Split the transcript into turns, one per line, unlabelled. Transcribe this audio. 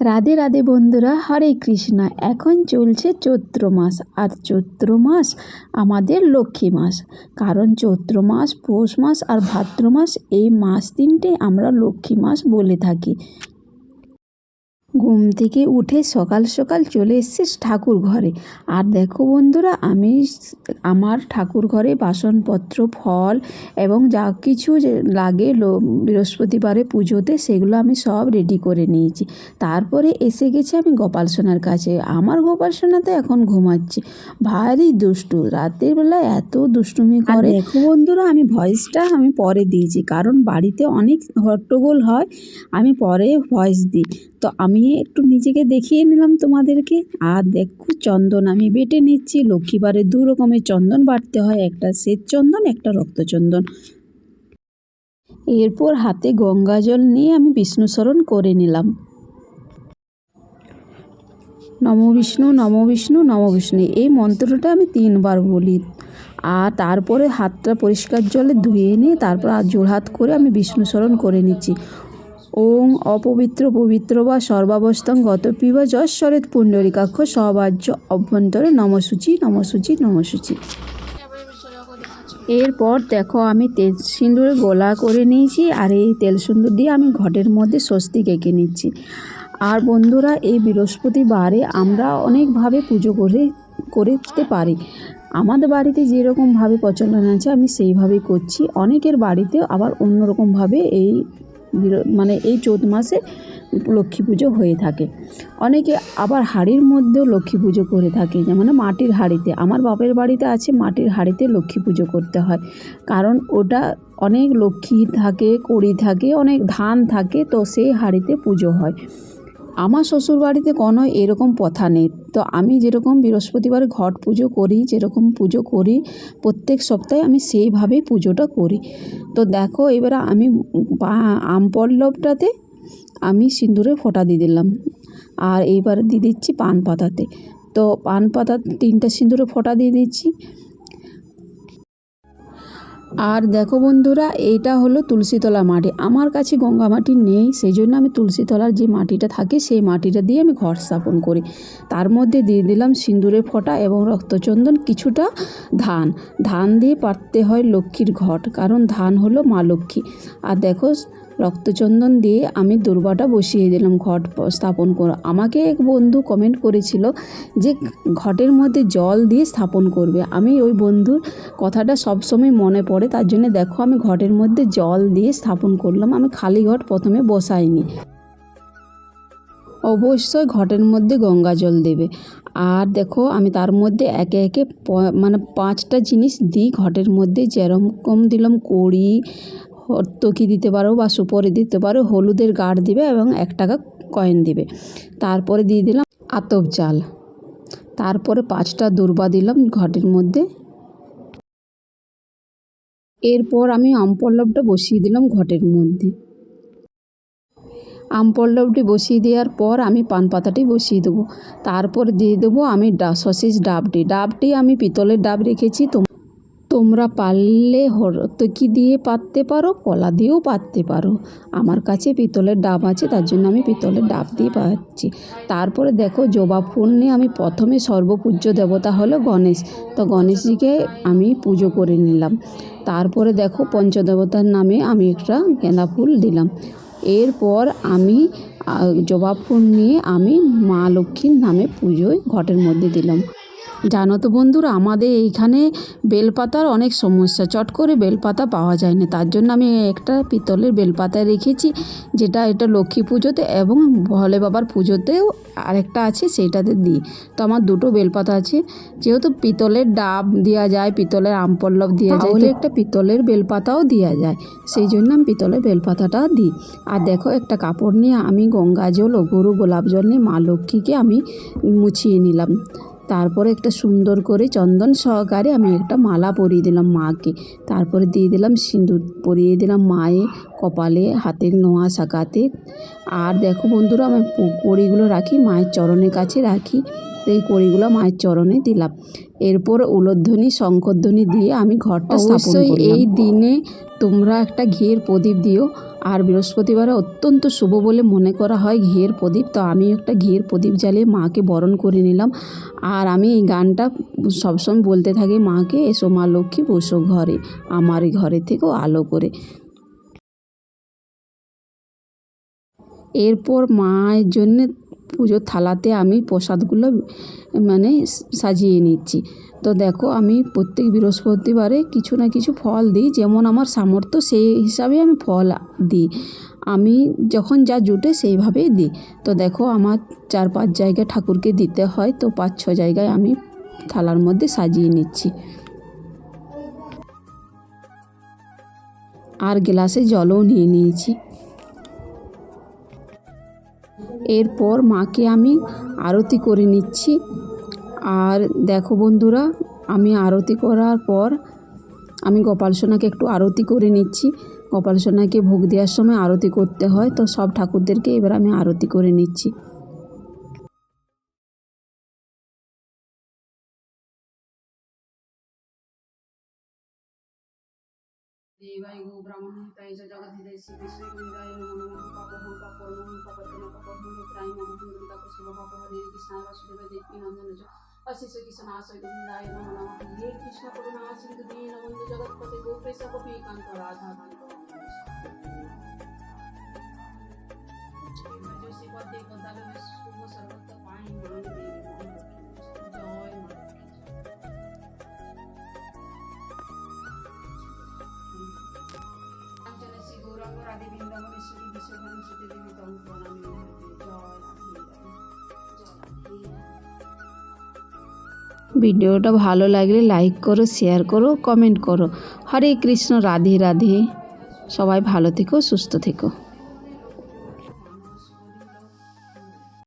রাধে রাধে বন্ধুরা, হরে কৃষ্ণা। এখন চলছে চৈত্র মাস, আর চৈত্র মাস আমাদের লক্ষ্মী মাস। কারণ চৈত্র মাস, পৌষ মাস আর ভাদ্র মাস এই মাস তিনটে আমরা লক্ষ্মী মাস বলে থাকি। ঘুম থেকে উঠে সকাল সকাল চলে এসেছি ঠাকুর ঘরে। আর দেখো বন্ধুরা আমি আমার ঠাকুর ঘরে বাসনপত্র ফল এবং যা কিছু যে লাগে বৃহস্পতিবারে পুজোতে সেগুলো আমি সব রেডি করে নিয়েছি। তারপরে এসে গেছি আমি গোপাল সোনার কাছে। আমার গোপাল সোনা তো এখন ঘুমাচ্ছে। ভারী দুষ্টু। রাতের বেলা এত দুষ্টুমি করে। দেখো বন্ধুরা আমি ভয়েসটা আমি পরে দিয়েছি। কারণ বাড়িতে অনেক হট্টগোল হয় আমি পরে ভয়েস দিই। তো আমি একটু নিজেকে দেখিয়ে নিলাম তোমাদেরকে। আর দেখো, চন্দন আমি বেটে নিচ্ছি। লক্ষ্মীবারে দু রকমের চন্দন বাটতে হয়। একটা শ্বেত চন্দন, একটা রক্তচন্দন এরপর হাতে গঙ্গা জল নিয়ে আমি বিষ্ণুস্মরণ করে নিলাম। নম বিষ্ণু নম বিষ্ণু নম বিষ্ণু। এই মন্ত্রটা আমি তিনবার বলি। আর তারপরে হাতটা পরিষ্কার জলে ধুয়ে নিয়ে তারপর আর জোড়হাত করে আমি বিষ্ণু স্মরণ করে নিচ্ছি। ওং অপবিত্র পবিত্র বা সর্বাবস্থাং গত পিবা যশ্বরেত পুণ্ডরিকাক্ষ সবাজ্য অভ্যন্তরে নমসূচি নমসূচি নমসূচি। এরপর দেখো আমি তেল সিঁদুরে গোলা করে নিয়েছি আর এই তেল সিঁদুর দিয়ে আমি ঘটের মধ্যে স্বস্তি এঁকে নিচ্ছি। আর বন্ধুরা, এই বৃহস্পতিবারে আমরা অনেকভাবে পুজো করে, করতে পারি। আমাদের বাড়িতে যেরকমভাবে প্রচলন আছে আমি সেইভাবেই করছি। অনেকের বাড়িতে আবার অন্যরকমভাবে এই মানে এই চৈত মাসে লক্ষ্মী পুজো হয়ে থাকে। অনেকে আবার হাড়ির মধ্যেও লক্ষ্মী পুজো করে থাকে, যেমন মাটির হাড়িতে। আমার বাপের বাড়িতে আছে, মাটির হাড়িতে লক্ষ্মী পুজো করতে হয়। কারণ ওটা অনেক লক্ষ্মী থাকে, কড়ি থাকে, অনেক ধান থাকে, তো সেই হাড়িতে পুজো হয়। আমার শ্বশুর বাড়িতে কোনো এরকম প্রথা নেই। তো আমি যেরকম বৃহস্পতিবার ঘট পুজো করি, যেরকম পুজো করি, প্রত্যেক সপ্তাহে আমি সেইভাবেই পুজোটা করি। তো দেখো, এবারে আমি আম পল্লবটাতে আমি সিঁদুরে ফোঁটা দিয়ে দিলাম। আর এইবার দিয়ে দিচ্ছি পান পাতাতে। তো পান পাতা তিনটা সিঁদুরে ফোঁটা দিয়ে দিচ্ছি। আর দেখো বন্ধুরা, এইটা হলো তুলসীতলা মাটি। আমার কাছে গঙ্গা মাটি নেই সেই জন্য আমি তুলসীতলার যে মাটিটা থাকে, সেই মাটিটা দিয়ে আমি ঘর স্থাপন করি। তার মধ্যে দিয়ে দিলাম সিঁদুরে ফোঁটা এবং রক্তচন্দন, কিছুটা ধান। ধান দিয়ে পারতে হয় লক্ষ্মীর ঘট, কারণ ধান হলো মা লক্ষ্মী। আর দেখো রক্তচন্দন দিয়ে আমি দুর্গাটা বসিয়ে দিলাম ঘট স্থাপন করে আমাকে এক বন্ধু কমেন্ট করেছিল যে ঘটের মধ্যে জল দিয়ে স্থাপন করবে। আমি ওই বন্ধুর কথাটা সবসময় মনে পড়ে, তার জন্য দেখো আমি ঘটের মধ্যে জল দিয়ে স্থাপন করলাম, আমি খালি ঘট প্রথমে বসাইনি। অবশ্যই ঘটের মধ্যে গঙ্গা জল দেবে। আর দেখো আমি তার মধ্যে একে একে মানে পাঁচটা জিনিস দিই ঘটের মধ্যে, যেরকম দিলাম কড়ি হর্তকি দিতে পারো বা সুপরি দিতে পারো, হলুদের গাঢ় দিবে এবং এক টাকা কয়েন দিবে। তারপরে দিয়ে দিলাম আতপ চাল তারপরে পাঁচটা দুর্বা দিলাম ঘটের মধ্যে। এরপর আমি আমপল্লবটা বসিয়ে দিলাম ঘটের মধ্যে। আম পল্লবটি বসিয়ে দেওয়ার পর আমি পান পাতাটি বসিয়ে দেবো। তারপর দিয়ে দেবো আমি ডা সসেজ ডাবটি। ডাবটি আমি পিতলের ডাব রেখেছি তোম- তোমরা পারলে হরতকি দিয়ে পাততে পারো, কলা দিয়েও পাততে পারো। আমার কাছে পিতলের ডাব আছে, তার জন্য আমি পিতলের ডাব দিয়ে পাচ্ছি। তারপরে দেখো, জবা ফুল নিয়ে আমি প্রথমে সর্বপূজ্য দেবতা হলো গণেশ। তো গণেশজিকে আমি পুজো করে নিলাম। তারপরে দেখো, পঞ্চদেবতার নামে আমি একটা গেঁদা ফুল দিলাম। এরপর আমি জবা ফুল নিয়ে আমি মা লক্ষ্মীর নামে পুজোয় ঘটের মধ্যে দিলাম। জানো তো বন্ধুরা আমাদের এইখানে বেলপাতার অনেক সমস্যা। চট করে বেলপাতা পাওয়া যায় না তার জন্য আমি একটা পিতলের বেলপাতা রেখেছি যেটা এটা লক্ষ্মী পুজোতে এবং ভোলে বাবার পুজোতেও আরেকটা আছে সেইটাতে দিই। তো আমার দুটো বেলপাতা আছে। যেহেতু পিতলের ডাব দেওয়া যায় পিতলের আমপল্লব দেওয়া যায় তো একটা পিতলের বেলপাতাও দেওয়া যায়। সেই জন্য আমি পিতলের বেলপাতাটা দিই। আর দেখো একটা কাপড় নিয়ে আমি গঙ্গা জল ও গরু গোলাপ জল নিয়ে মা লক্ষ্মীকে আমি মুছিয়ে নিলাম। তারপরে একটা সুন্দর করে চন্দন সহকারে আমি একটা মালা পরিয়ে দিলাম মাকে। তারপরে দিয়ে দিলাম সিঁদুর, পরিয়ে দিলাম মায়ে কপালে হাতের নোয়া শাকাতে আর দেখো বন্ধুরা আমি কড়িগুলো রাখি মায়ের চরণের কাছে রাখি। তো এই কড়িগুলো মায়ের চরণে দিলাম। এরপর উলোধ্বনি শঙ্করধ্বনি দিয়ে আমি ঘরটা
অবশ্যই এই
দিনে তোমরা একটা ঘিয়ের প্রদীপ দিও। আর বৃহস্পতিবারে অত্যন্ত শুভ বলে মনে করা হয় ঘিয়ের প্রদীপ। তো আমি একটা ঘিয়ের প্রদীপ জ্বালিয়ে মাকে বরণ করে নিলাম। আর আমি এই গানটা সবসময় বলতে থাকি মাকে এসো মা লক্ষ্মী বসো ঘরে আমার ঘরে থেকেও আলো করে। এরপর মায়ের জন্যে পুজোর থালাতে আমি প্রসাদগুলো মানে সাজিয়ে নিচ্ছি। তো দেখো, আমি প্রত্যেক বৃহস্পতিবারে কিছু না কিছু ফল দিই, যেমন আমার সামর্থ্য সেই হিসাবে আমি ফল দিই। আমি যখন যা জুটে সেইভাবেই দিই। তো দেখো, আমার চার পাঁচ জায়গায় ঠাকুরকে দিতে হয়, তো পাঁচ ছ জায়গায় আমি থালার মধ্যে সাজিয়ে নিচ্ছি। আর গ্লাসে জলও নিয়ে নিয়েছি। এরপর মাকে আমি আরতি করে নিচ্ছি। আর দেখো বন্ধুরা, আমি আরতি করার পর আমি গোপাল সোনাকে একটু আরতি করে নিচ্ছি। গোপাল সোনাকে ভোগ দেওয়ার সময় আরতি করতে হয়, তো সব ঠাকুরদেরকে এবার আমি আরতি করে নিচ্ছি।
देवाय गो ब्राह्मण हिताय च जगदधिदय श्री कृष्ण गोविंदाय नमो नमः पापहं पापहं पापतन पापहं मित्राय नमः गोविंदा कृष्ण पापह हरे कृष्ण वासुदेव देवी नंदन च अशिष किशन आशय गोविंदाय नमो नमः हे कृष्ण करुणा सिंधु दीन बंधु जगतपते गोपेश गोपी कांत राधा कांत जो श्रीपद देवता लोग सर्वत्र पाए मान देव। জয় রাধে রাধে
ভিডিওটা ভালো লাগলে লাইক করো, শেয়ার করো, কমেন্ট করো। হরে কৃষ্ণ, রাধে রাধে। সবাই ভালো থেকো, সুস্থ থেকো।